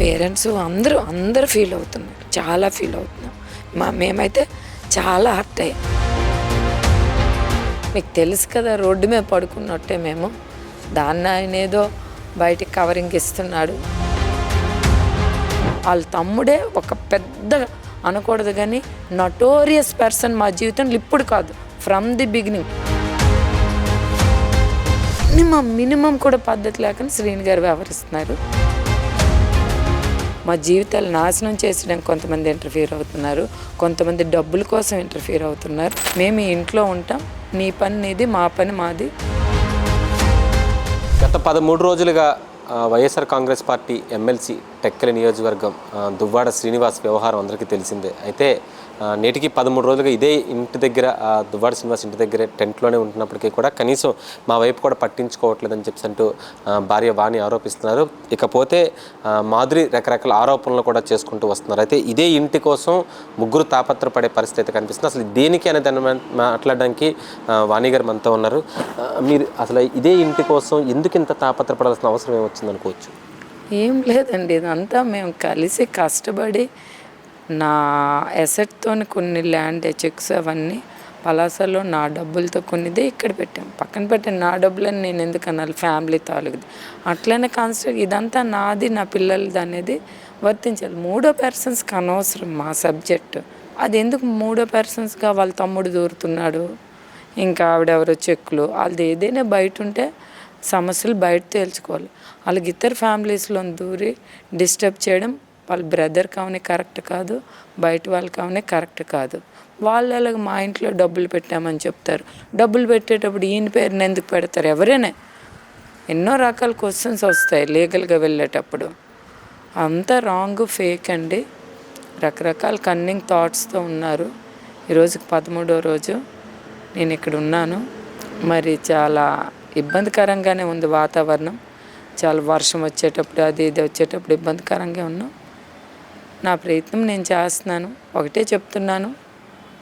Parents అందరూ అందరూ feel అవుతున్నారు. చాలా ఫీల్ అవుతున్నాం. మా మేమైతే చాలా హర్ట్ అయ్యాం. మీకు తెలుసు కదా రోడ్డు మీద పడుకున్నట్టే మేము. దాన్ని ఆయన ఏదో బయటికి కవరింగ్ ఇస్తున్నాడు. వాళ్ళ తమ్ముడే ఒక పెద్ద అనకూడదు కానీ నటోరియస్ పర్సన్ మా జీవితంలో ఇప్పుడు కాదు. From the beginning minimum minimum కూడా పద్ధతి లేకుండా శ్రీని గారు వ్యవహరిస్తున్నారు. మా జీవితాలు నాశనం చేసడానికి కొంతమంది ఇంటర్ఫియర్ అవుతున్నారు. కొంతమంది డబ్బుల కోసం ఇంటర్ఫియర్ అవుతున్నారు. మేము ఈ ఇంట్లో ఉంటాం. నీ పని నీది మా పని మాది. గత పదమూడు రోజులుగా Y S R Congress party MLC Tekkali నియోజకవర్గం దువ్వాడ శ్రీనివాస్ వ్యవహారం అందరికీ తెలిసిందే. అయితే నేటికి పదమూడు రోజులుగా ఇదే ఇంటి దగ్గర దువ్వాడ శ్రీనివాస్ ఇంటి దగ్గరే టెంట్లోనే ఉంటున్నప్పటికీ కూడా కనీసం మా వైపు కూడా పట్టించుకోవట్లేదని చెప్పి అంటూ భార్య వాణి ఆరోపిస్తున్నారు. ఇకపోతే మాధురి రకరకాల ఆరోపణలు కూడా చేసుకుంటూ వస్తున్నారు. అయితే ఇదే ఇంటి కోసం ముగ్గురు తాపత్రపడే పరిస్థితి అయితే కనిపిస్తుంది. అసలు దేనికి అనే దాన్ని మాట్లాడడానికి వాణి గారు మనతో ఉన్నారు. మీరు అసలు ఇదే ఇంటి కోసం ఎందుకు ఇంత తాపత్రపడాల్సిన అవసరం ఏమొచ్చింది అనుకోవచ్చు ఏం లేదండి ఇదంతా మేము కలిసి కష్టపడి నా ఎసెట్తో కొన్ని ల్యాండ్ చెక్స్ అవన్నీ పలాసలో నా డబ్బులతో కొన్నిదే ఇక్కడ పెట్టాం. పక్కన పెట్టిన నా డబ్బులని నేను ఎందుకు అనాలి? ఫ్యామిలీ తాలూకుది. అట్లనే కాన్స్ట్రక్ట్ ఇదంతా నాది నా పిల్లలది అనేది వర్తించాలి. మూడో పర్సన్స్కి అనవసరం మా సబ్జెక్టు అది ఎందుకు మూడో పర్సన్స్గా వాళ్ళ తమ్ముడు దూరుతున్నాడు? ఇంకా ఆవిడెవరో చెక్కులు. వాళ్ళది ఏదైనా బయట ఉంటే సమస్యలు బయట తేల్చుకోవాలి. వాళ్ళకి ఇద్దరు ఫ్యామిలీస్లో దూరి డిస్టర్బ్ చేయడం వాళ్ళ బ్రదర్ కావని కరెక్ట్ కాదు బయట వాళ్ళు కావని కరెక్ట్ కాదు. వాళ్ళు అలాగ మా ఇంట్లో డబ్బులు పెట్టామని చెప్తారు. డబ్బులు పెట్టేటప్పుడు ఈయన పేరుని ఎందుకు పెడతారు? ఎవరైనా ఎన్నో రకాల క్వశ్చన్స్ వస్తాయి లీగల్గా వెళ్ళేటప్పుడు. అంతా రాంగ్ ఫేక్ అండి. రకరకాల కన్నింగ్ థాట్స్తో ఉన్నారు. ఈరోజుకి పదమూడో రోజు. నేను ఇక్కడ ఉన్నాను. మరి చాలా ఇబ్బందికరంగానే ఉంది వాతావరణం. చాలా వర్షం వచ్చేటప్పుడు అది ఇది వచ్చేటప్పుడు ఇబ్బందికరంగా ఉన్నాం. నా ప్రయత్నం నేను చేస్తున్నాను. ఒకటే చెప్తున్నాను.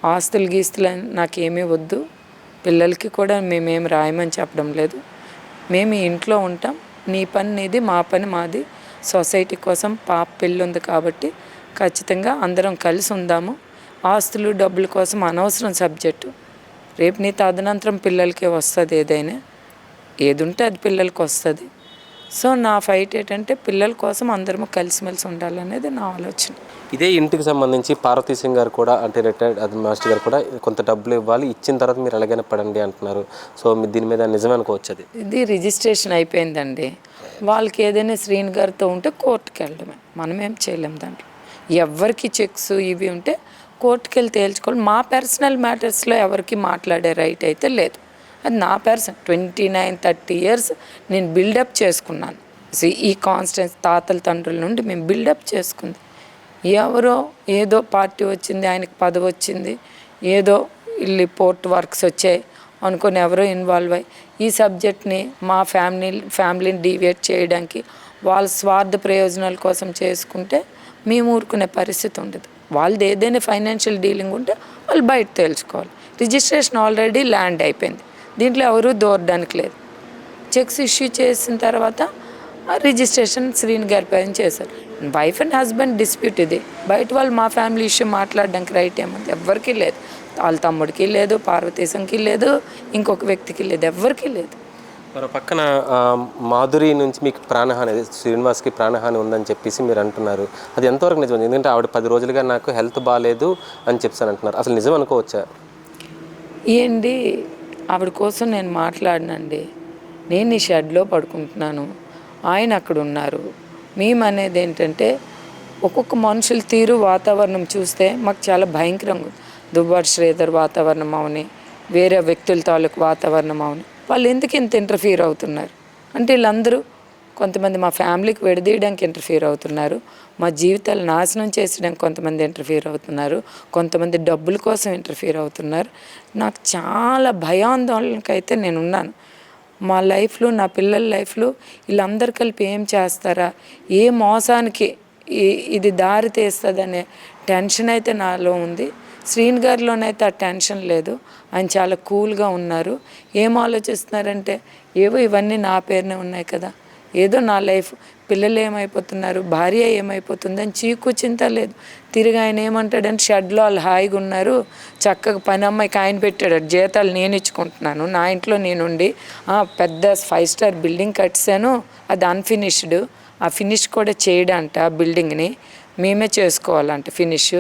ఆస్తులు గీస్తులు అని నాకేమీ వద్దు. పిల్లలకి కూడా మేమేం రాయమని చెప్పడం లేదు. మేము ఇంట్లో ఉంటాం. నీ పని నీది మా పని మాది. సొసైటీ కోసం పాప పెళ్ళి ఉంది కాబట్టి ఖచ్చితంగా అందరం కలిసి ఉందాము. ఆస్తులు డబ్బుల కోసం అనవసరం సబ్జెక్టు. రేపు నీ తదనంతరం పిల్లలకే వస్తుంది ఏదైనా. ఏది ఉంటే అది పిల్లలకి వస్తుంది. సో నా ఫైట్ ఏంటంటే పిల్లల కోసం అందరము కలిసిమెలిసి ఉండాలనేది నా ఆలోచన. ఇదే ఇంటికి సంబంధించి పార్వతీ సింగ్ గారు కూడా అంటే రిటైర్డ్ అది మాస్టర్ గారు కూడా కొంత డబ్బులు ఇవ్వాలి ఇచ్చిన తర్వాత మీరు ఎలాగైనా పడండి అంటున్నారు. సో దీని మీద నిజమే అనుకోవచ్చు అది ఇది రిజిస్ట్రేషన్ అయిపోయిందండి. వాళ్ళకి ఏదైనా శ్రీని గారితో ఉంటే కోర్టుకి వెళ్ళడమే. మనం ఏం చేయలేం దాంట్లో. ఎవరికి చెక్స్ ఇవి ఉంటే కోర్టుకి వెళ్ళి తేల్చుకోవాలి. మా పర్సనల్ మ్యాటర్స్లో ఎవరికి మాట్లాడే రైట్ అయితే లేదు. అది నా person twenty nine thirty years నేను బిల్డప్ చేసుకున్నాను. See, ఈ కాన్స్టెన్స్ తాతల తండ్రుల నుండి మేము బిల్డప్ చేసుకుంది. ఎవరో ఏదో పార్టీ వచ్చింది ఆయనకు పదవి వచ్చింది ఏదో ఇల్లు పోర్ట్ వర్క్స్ వచ్చాయి అనుకొని ఎవరో ఇన్వాల్వ్ అయ్యి ఈ సబ్జెక్ట్ని మా ఫ్యామిలీ ఫ్యామిలీని డీవియేట్ చేయడానికి వాళ్ళ స్వార్థ ప్రయోజనాల కోసం చేసుకుంటే మేము ఊరుకునే పరిస్థితి ఉండదు. వాళ్ళది ఏదైనా ఫైనాన్షియల్ డీలింగ్ ఉంటే వాళ్ళు బయట తేల్చుకోవాలి. రిజిస్ట్రేషన్ ఆల్రెడీ ల్యాండ్ అయిపోయింది. దీంట్లో ఎవరూ దూరడానికి లేదు. చెక్స్ ఇష్యూ చేసిన తర్వాత రిజిస్ట్రేషన్ శ్రీని గారి పైన చేశారు. వైఫ్ అండ్ హస్బెండ్ డిస్ప్యూట్ ఇది. బయట వాళ్ళు మా ఫ్యామిలీ ఇష్యూ మాట్లాడడానికి రైట్ ఏముంది? ఎవ్వరికీ లేదు. వాళ్ళ తమ్ముడికి లేదు పార్వతీశంకి లేదు ఇంకొక వ్యక్తికి లేదు ఎవ్వరికీ లేదు. మరో పక్కన మాధురి నుంచి మీకు ప్రాణహాని శ్రీనివాస్కి ప్రాణహాని ఉందని చెప్పేసి మీరు అంటున్నారు. అది ఎంతవరకు నిజం? ఎందుకంటే ఆవిడ పది రోజులుగా నాకు హెల్త్ బాగాలేదు అని చెప్పేసి అంటున్నారు. అసలు నిజం అనుకోవచ్చా? ఏంటి? ఆవిడ కోసం నేను మాట్లాడినండి. నేను ఈ షెడ్లో పడుకుంటున్నాను. ఆయన అక్కడ ఉన్నారు. మేము అనేది ఏంటంటే ఒక్కొక్క మనుషుల తీరు వాతావరణం చూస్తే మాకు చాలా భయంకరంగా దుబ్బాటి శ్రీధర్ వాతావరణం అవని వేరే వ్యక్తుల తాలూకు వాతావరణం అవని. వాళ్ళు ఎందుకు ఇంత ఇంటర్ఫియర్ అవుతున్నారు? అంటే వీళ్ళందరూ కొంతమంది మా ఫ్యామిలీకి విడదీయడానికి ఇంటర్ఫియర్ అవుతున్నారు. మా జీవితాలు నాశనం చేసడానికి కొంతమంది ఇంటర్ఫియర్ అవుతున్నారు. కొంతమంది డబ్బుల కోసం ఇంటర్ఫియర్ అవుతున్నారు. నాకు చాలా భయాందోళనకైతే నేను ఉన్నాను మా లైఫ్లో నా పిల్లల లైఫ్లో వీళ్ళందరు కలిపి ఏం చేస్తారా? ఏ మోసానికి ఇది దారి తీస్తుందనే టెన్షన్ అయితే నాలో ఉంది. శ్రీన్ గారిలోనైతే ఆ టెన్షన్ లేదు. ఆయన చాలా కూల్గా ఉన్నారు. ఏం ఆలోచిస్తున్నారంటే ఏవో ఇవన్నీ నా పేరునే ఉన్నాయి కదా. ఏదో నా లైఫ్ పిల్లలు ఏమైపోతున్నారు భార్య ఏమైపోతుందని చీకు చింత లేదు. తిరిగి ఆయన ఏమంటాడంటే షెడ్లో వాళ్ళు హాయిగా ఉన్నారు చక్కగా పని అమ్మాయికి ఆయన పెట్టాడు జీతాలు నేను ఇచ్చుకుంటున్నాను నా ఇంట్లో నేనుండి పెద్ద ఫైవ్ స్టార్ బిల్డింగ్ కట్టాను అది అన్ఫినిష్డ్ ఆ ఫినిష్ కూడా చేయడంట ఆ బిల్డింగ్ని మేమే చేసుకోవాలంట ఫినిష్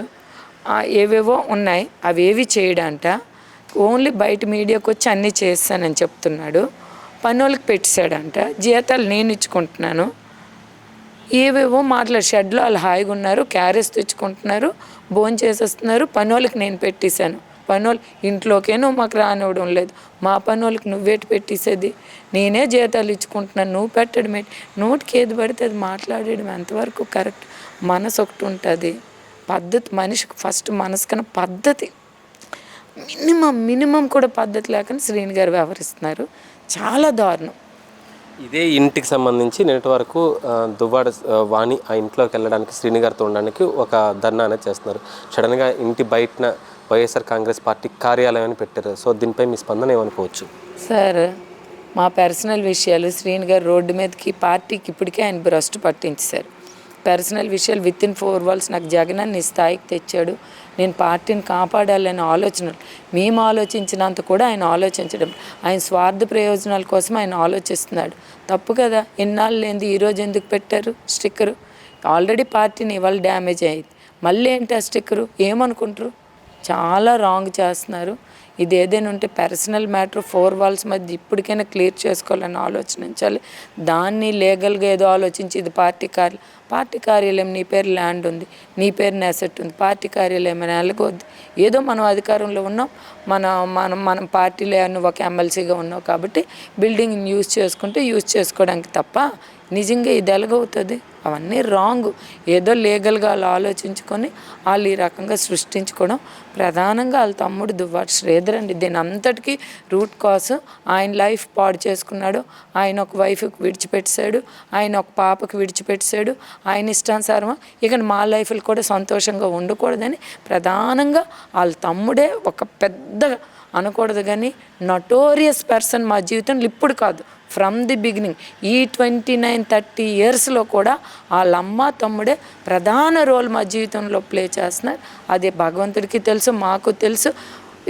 ఏవేవో ఉన్నాయి అవి ఏవి చేయడంట ఓన్లీ బయట మీడియాకి వచ్చి అన్నీ చేస్తానని చెప్తున్నాడు. పని వాళ్ళకి జీతాలు నేను ఇచ్చుకుంటున్నాను. ఏవేవో మాట్లాడు షెడ్లో వాళ్ళు హాయిగా ఉన్నారు క్యారెస్ తెచ్చుకుంటున్నారు భోజనం చేసేస్తున్నారు పని వాళ్ళకి నేను పెట్టేశాను. పని వాళ్ళు ఇంట్లోకేనో మాకు రానివ్వడం లేదు. మా పని వాళ్ళకి నువ్వేటి పెట్టేసేది. నేనే జీతాలు ఇచ్చుకుంటున్నాను నువ్వు పెట్టడం ఏంటి నోటికి ఏది పడితే అది మాట్లాడడం ఎంతవరకు కరెక్ట్? మనసు ఒకటి ఉంటుంది. పద్ధతి మనిషికి ఫస్ట్ మనసు కన్నా పద్ధతి. మినిమం మినిమం కూడా పద్ధతి లేకుండా శ్రీని గారు వ్యవహరిస్తున్నారు. చాలా దారుణం. ఇదే ఇంటికి సంబంధించి నిన్నటి వరకు దువ్వాడ వాణి ఆ ఇంట్లోకి వెళ్ళడానికి శ్రీని గారితో ఉండడానికి ఒక ధర్నా అనేది చేస్తున్నారు. సడన్గా ఇంటి బయటన వైఎస్ఆర్ కాంగ్రెస్ పార్టీ కార్యాలయం అని పెట్టారు. సో దీనిపై మీ స్పందన ఏమనుకోవచ్చు? సార్ మా పర్సనల్ విషయాలు శ్రీని గారు రోడ్డు మీదకి పార్టీకి ఇప్పటికే ఆయన భ్రష్టు పట్టించారు పర్సనల్ విషయాలు విత్ ఇన్ ఫోర్ వాల్స్ నాకు జగనన్న ఈ స్థాయికి తెచ్చాడు. నేను పార్టీని కాపాడాలనే ఆలోచన మేము ఆలోచించినంత కూడా ఆయన ఆలోచించడం ఆయన స్వార్థ ప్రయోజనాల కోసం ఆయన ఆలోచిస్తున్నాడు. తప్పు కదా ఎన్నాళ్ళు లేనిది ఈరోజు ఎందుకు పెట్టారు స్టిక్కరు? ఆల్రెడీ పార్టీని ఇవాళ డ్యామేజ్ అయ్యింది మళ్ళీ ఏంటి ఆ స్టిక్కరు? ఏమనుకుంటారు? చాలా రాంగ్ చేస్తున్నారు. ఇది ఏదైనా ఉంటే పర్సనల్ మ్యాటర్ ఫోర్ వాల్స్ మధ్య ఇప్పటికైనా క్లియర్ చేసుకోవాలని ఆలోచించాలి దాన్ని లీగల్గా ఏదో ఆలోచించి ఇది పార్టీ కార్య పార్టీ కార్యాలయం నీ పేరు ల్యాండ్ ఉంది నీ పేరు నెసెట్ ఉంది పార్టీ కార్యాలయం అని ఏదో మనం అధికారంలో ఉన్నాం మన మనం మనం పార్టీలో ఒక ఎమ్మెల్సీగా ఉన్నావు కాబట్టి బిల్డింగ్ని యూజ్ చేసుకుంటే యూజ్ చేసుకోవడానికి తప్ప నిజంగా ఇది ఎలాగవుతుంది? అవన్నీ రాంగ్. ఏదో లీగల్గా వాళ్ళు ఆలోచించుకొని వాళ్ళు ఈ రకంగా సృష్టించుకోవడం ప్రధానంగా వాళ్ళ తమ్ముడు దువ్వాడు శ్రీధర్ అండి. దీని అంతటికీ రూట్ కాస్ ఆయన లైఫ్ పాడు చేసుకున్నాడు. ఆయన ఒక వైఫ్కి విడిచిపెట్టాడు ఆయన ఒక పాపకి విడిచిపెట్టాడు ఆయన ఇష్టానుసారమా ఇక మా లైఫ్లు కూడా సంతోషంగా ఉండకూడదని ప్రధానంగా వాళ్ళ తమ్ముడే ఒక పెద్ద అనకూడదు కానీ నటోరియస్ పర్సన్ మా జీవితంలో ఇప్పుడు కాదు. ఫ్రమ్ ది బిగినింగ్ ఈ ట్వంటీ నైన్ థర్టీ ఇయర్స్లో కూడా వాళ్ళ అమ్మ తమ్ముడే ప్రధాన రోల్ మా జీవితంలో ప్లే చేస్తున్నారు. అది భగవంతుడికి తెలుసు మాకు తెలుసు.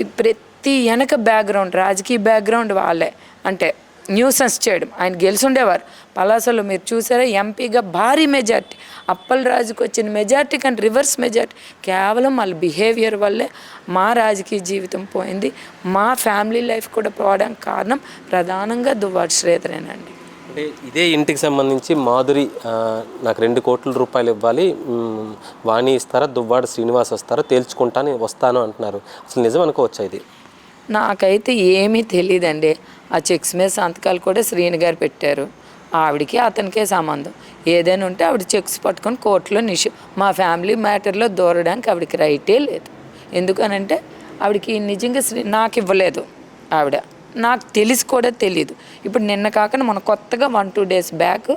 ప్రతి వెనక బ్యాక్గ్రౌండ్ రాజకీయ బ్యాక్గ్రౌండ్ వాళ్ళే. అంటే న్యూసెన్స్ చేయడం. ఆయన గెలుచుండేవారు పలాసలో మీరు చూసారా ఎంపీగా భారీ మెజార్టీ అప్పలరాజుకి వచ్చిన మెజార్టీ కానీ రివర్స్ మెజార్టీ కేవలం వాళ్ళ బిహేవియర్ వల్లే మా రాజకీయ జీవితం పోయింది. మా ఫ్యామిలీ లైఫ్ కూడా పోవడానికి కారణం ప్రధానంగా దువ్వాడు శ్రీధరేనండి. అంటే ఇదే ఇంటికి సంబంధించి మాధురి నాకు రెండు కోట్ల రూపాయలు ఇవ్వాలి. వాణి ఇస్తారా దువ్వాడ శ్రీనివాస్ వస్తారా తేల్చుకుంటాను వస్తాను అంటున్నారు. అసలు నిజం అనుకోవచ్చా ఇది? నాకైతే ఏమీ తెలియదండి ఆ చెక్స్ మీద సంతకాలు కూడా శ్రీని గారు పెట్టారు. ఆవిడికి అతనికే సంబంధం. ఏదైనా ఉంటే ఆవిడ చెక్స్ పట్టుకొని కోర్టులో నిషు మా ఫ్యామిలీ మ్యాటర్లో దూరడానికి ఆవిడకి రైటే లేదు. ఎందుకనంటే ఆవిడకి నిజంగా శ్రీ నాకు ఇవ్వలేదు ఆవిడ. నాకు తెలిసి కూడా తెలియదు ఇప్పుడు నిన్న కాకుండా మన కొత్తగా వన్ టూ డేస్ బ్యాక్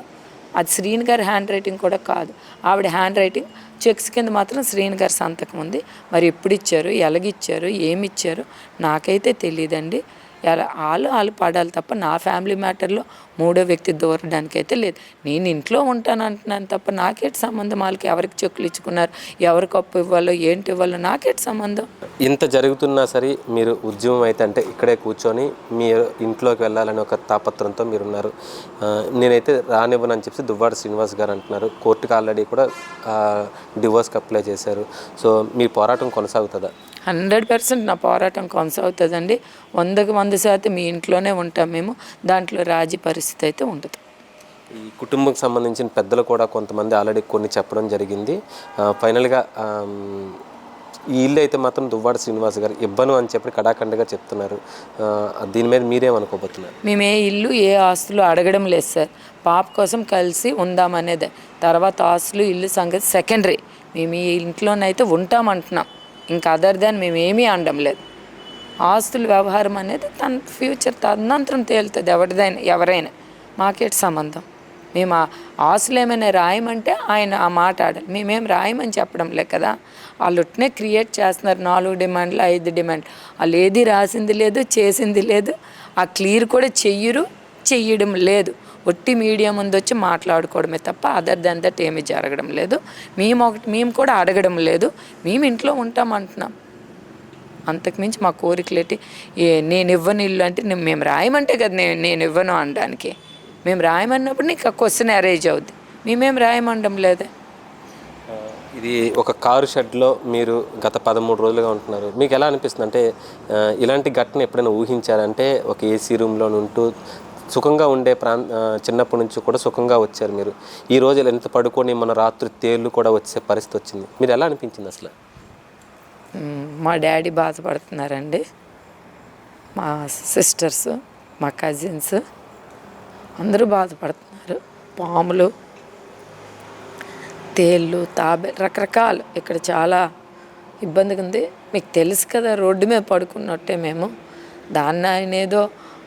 అది శ్రీని గారి హ్యాండ్ రైటింగ్ కూడా కాదు. ఆవిడ హ్యాండ్ రైటింగ్ చెక్స్ కింద మాత్రం శ్రీని గారి సంతకం ఉంది. మరి ఎప్పుడు ఇచ్చారు? ఎలాగిచ్చారు? ఏమి ఇచ్చారు నాకైతే తెలియదండి వాళ్ళు వాళ్ళు పడాలి తప్ప నా ఫ్యామిలీ మ్యాటర్లో మూడో వ్యక్తి దూరడానికి అయితే లేదు. నేను ఇంట్లో ఉంటాను అంటున్నాను తప్ప నాకేటి సంబంధం? వాళ్ళకి ఎవరికి చెక్కులు ఇచ్చుకున్నారు? ఎవరికి అప్పు ఇవ్వాలో ఏంటి ఇవ్వాలో నాకేటి సంబంధం? ఇంత జరుగుతున్నా సరే మీరు ఉద్యమం అయితే అంటే ఇక్కడే కూర్చొని మీరు ఇంట్లోకి వెళ్ళాలని ఒక తాపత్రంతో మీరు ఉన్నారు నేనైతే నేనైతే రానివ్వనని చెప్పి దువ్వాడ శ్రీనివాస్ గారు అంటున్నారు. కోర్టుకి ఆల్రెడీ కూడా డివోర్స్కి అప్లై చేశారు. సో మీ పోరాటం కొనసాగుతుందా? హండ్రెడ్ పర్సెంట్ నా పోరాటం కొనసాగుతుందండి. వందకు వంద శాతం మీ ఇంట్లోనే ఉంటాం మేము. దాంట్లో రాజీ పరిస్థితి అయితే ఉండదు. ఈ కుటుంబం సంబంధించిన పెద్దలు కూడా కొంతమంది ఆల్రెడీ కొన్ని చెప్పడం జరిగింది. ఫైనల్గా ఈ ఇల్లు అయితే మాత్రం దువ్వాడ శ్రీనివాస్ గారు ఇవ్వను అని చెప్పి కడాఖండగా చెప్తున్నారు. దీని మీద మీరేమనుకోబోతున్నారు? మేము ఏ ఇల్లు ఏ ఆస్తులు అడగడం లేదు సార్. పాప కోసం కలిసి ఉందామనేదే. తర్వాత ఆస్తులు ఇల్లు సంగతి సెకండరీ. మేము ఈ ఇంట్లోనైతే ఉంటామంటున్నాం. ఇంకా అదర్ దాన్ మేము ఏమీ అనడం లేదు. ఆస్తుల వ్యవహారం అనేది తన ఫ్యూచర్ తదనంతరం తేలుతుంది ఎవరిదైనా ఎవరైనా. మాకేటి సంబంధం? మేము ఆస్తులు ఏమైనా రాయమంటే ఆయన ఆ మాట ఆడాలి. మేమేం రాయమని చెప్పడం లేదు కదా. వాళ్ళు ఉట్నే క్రియేట్ చేస్తున్నారు. నాలుగు డిమాండ్లు ఐదు డిమాండ్ వాళ్ళు ఏది రాసింది లేదు చేసింది లేదు. ఆ క్లియర్ కూడా చెయ్యరు చెయ్యడం లేదు. ఒట్టి మీడియా ముందు వచ్చి మాట్లాడుకోవడమే తప్ప అదర్ దాన్ దట్ ఏమీ జరగడం లేదు. మేము ఒకటి మేము కూడా అడగడం లేదు. మేము ఇంట్లో ఉంటాం అంటున్నాం. అంతకుమించి మా కోరికలేటి ఏ నేను ఇవ్వను ఇల్లు అంటే నేను- మేము రాయమంటే కదా నేను నేను ఇవ్వను అనడానికి. మేము రాయమన్నప్పుడు నీకు క్వశ్చన్ అరేంజ్ అవుద్ది. మేమేం రాయమండం లేదే. ఇది ఒక కారు షెడ్లో మీరు గత పదమూడు రోజులుగా ఉంటున్నారు. మీకు ఎలా అనిపిస్తుంది? అంటే ఇలాంటి ఘటన ఎప్పుడైనా ఊహించారంటే ఒక ఏసీ రూమ్లో ఉంటూ సుఖంగా ఉండే ప్రాం చిన్నప్పటి నుంచి కూడా సుఖంగా వచ్చారు మీరు. ఈ రోజు ఎంత పడుకొని మన రాత్రి తేళ్ళు కూడా వచ్చే పరిస్థితి వచ్చింది. మీరు ఎలా అనిపించింది అసలు? మా డాడీ బాధపడుతున్నారండి. మా సిస్టర్స్ మా కజిన్స్ అందరూ బాధపడుతున్నారు. పాములు తేళ్ళు తాబే రకరకాలు. ఇక్కడ చాలా ఇబ్బందిగా ఉంది. మీకు తెలుసు కదా రోడ్డు మీద పడుకున్నట్టే మేము. దాన్ని ఆయన ఏదో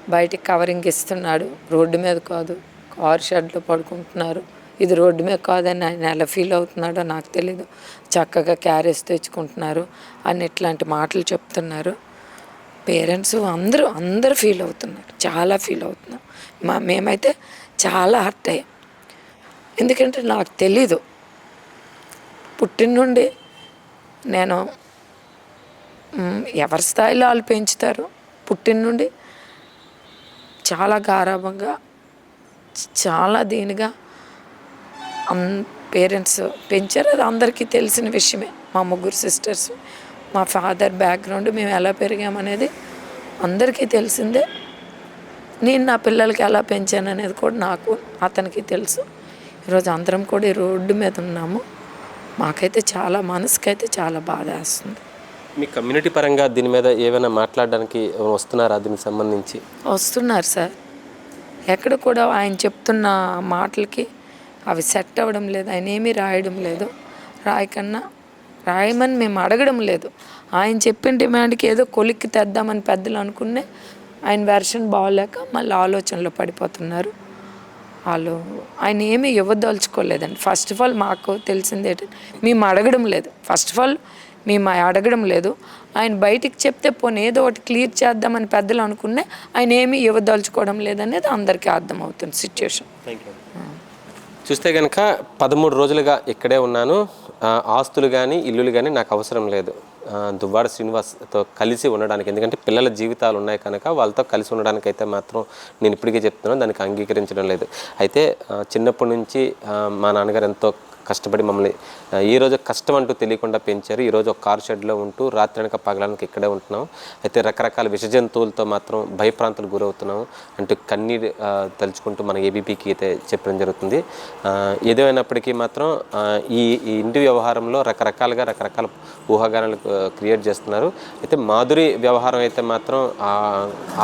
బయటికి కవరింగ్ ఇస్తున్నాడు. రోడ్డు మీద కాదు కార్ షెడ్లో పడుకుంటున్నారు. ఇది రోడ్డు మీద కాదని ఆయన ఎలా ఫీల్ అవుతున్నాడో నాకు తెలీదు. చక్కగా క్యారేజ్ తెచ్చుకుంటున్నారు. అని ఇట్లాంటి మాటలు చెప్తున్నారు. పేరెంట్స్ అందరూ అందరూ ఫీల్ అవుతున్నారు. చాలా ఫీల్ అవుతున్నాం. మా మేమైతే చాలా హర్ట్ అయ్యాం. ఎందుకంటే నాకు తెలీదు. పుట్టిన నుండి నేను ఎవరి స్థాయిలో వాళ్ళు పెంచుతారు? పుట్టిన నుండి చాలా గారాభంగా చాలా దీనిగా అన్ పేరెంట్స్ పెంచారు. అది అందరికీ తెలిసిన విషయమే. మా ముగ్గురు సిస్టర్స్ మా ఫాదర్ బ్యాక్గ్రౌండ్ మేము ఎలా పెరిగామనేది అందరికీ తెలిసిందే. నేను నా పిల్లలకి ఎలా పెంచాను అనేది కూడా నాకు అతనికి తెలుసు. ఈరోజు అందరం కూడా ఈ రోడ్డు మీద ఉన్నాము. మాకైతే చాలా మనసుకైతే చాలా బాధ వేస్తుంది మీ కమ్యూనిటీ పరంగా దీని మీద ఏమైనా మాట్లాడడానికి వస్తున్నారా దీనికి సంబంధించి? వస్తున్నారు సార్. ఎక్కడ కూడా ఆయన చెప్తున్న మాటలకి అవి సెట్ అవ్వడం లేదు ఆయన ఏమీ రాయడం లేదు. రాయకన్నా రాయమని మేము అడగడం లేదు. ఆయన చెప్పిన డిమాండ్కి ఏదో కొలిక్కి తెద్దామని పెద్దలు అనుకునే ఆయన వెర్షన్ బాగోలేక మళ్ళీ ఆలోచనలో పడిపోతున్నారు. వాళ్ళు ఆయన ఏమీ ఇవ్వదలుచుకోలేదండి. ఫస్ట్ ఆఫ్ ఆల్ మాకు తెలిసింది ఏంటంటే మేము అడగడం లేదు. ఫస్ట్ ఆఫ్ ఆల్ మేము అడగడం లేదు. ఆయన బయటికి చెప్తే పోనీ ఏదో ఒకటి క్లియర్ చేద్దామని పెద్దలు అనుకునే ఆయన ఏమీ ఇవ్వదలుచుకోవడం లేదనేది అందరికీ అర్థమవుతుంది సిచ్యుయేషన్ థ్యాంక్ యూ చూస్తే కనుక పదమూడు రోజులుగా ఇక్కడే ఉన్నాను. ఆస్తులు కానీ ఇల్లులు కానీ నాకు అవసరం లేదు. దువ్వాడ శ్రీనివాస్తో కలిసి ఉండడానికి ఎందుకంటే పిల్లల జీవితాలు ఉన్నాయి కనుక వాళ్ళతో కలిసి ఉండడానికి అయితే మాత్రం నేను ఇప్పటికే చెప్తున్నాను దానికి అంగీకరించడం లేదు. అయితే చిన్నప్పటి నుంచి మా నాన్నగారు ఎంతో కష్టపడి మమ్మల్ని ఈరోజు ఈ రోజు కష్టం అంటూ తెలియకుండా పెంచారు. ఈరోజు ఒక కార్ షెడ్లో ఉంటూ రాత్రి వెనక పగలానికి ఇక్కడే ఉంటున్నాం. అయితే రకరకాల విష జంతువులతో మాత్రం భయప్రాంతాలు గురవుతున్నాం అంటూ కన్నీరు తలుచుకుంటూ మన ఏబీపీకి అయితే చెప్పడం జరుగుతుంది. ఏదేమైనప్పటికీ మాత్రం ఈ ఈ ఇంటి వ్యవహారంలో రకరకాలుగా రకరకాల ఊహాగానాలు క్రియేట్ చేస్తున్నారు. అయితే మాధురి వ్యవహారం అయితే మాత్రం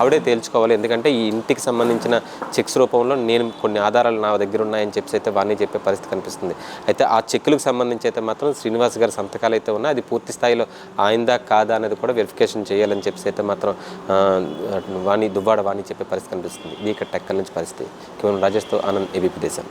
ఆవిడే తేల్చుకోవాలి. ఎందుకంటే ఈ ఇంటికి సంబంధించిన చెక్స్ రూపంలో నేను కొన్ని ఆధారాలు నా దగ్గర ఉన్నాయని చెప్పి అయితే వాణి చెప్పే పరిస్థితి కనిపిస్తుంది. అయితే ఆ చెక్కులకు సంబంధించి అయితే మాత్రం శ్రీనివాస్ గారి సంతకాలు అయితే ఉన్నాయి. అది పూర్తి స్థాయిలో ఆయిందా కాదా అనేది కూడా వెరిఫికేషన్ చేయాలని చెప్పి అయితే మాత్రం వాణి దువ్వాడ వాణి చెప్పే పరిస్థితి కనిపిస్తుంది. ఇది ఇక్కడ టెక్కల నుంచి పరిస్థితి. కేవలం రాజేష్తో ఆనంద్ ఏబీపీ దేశం.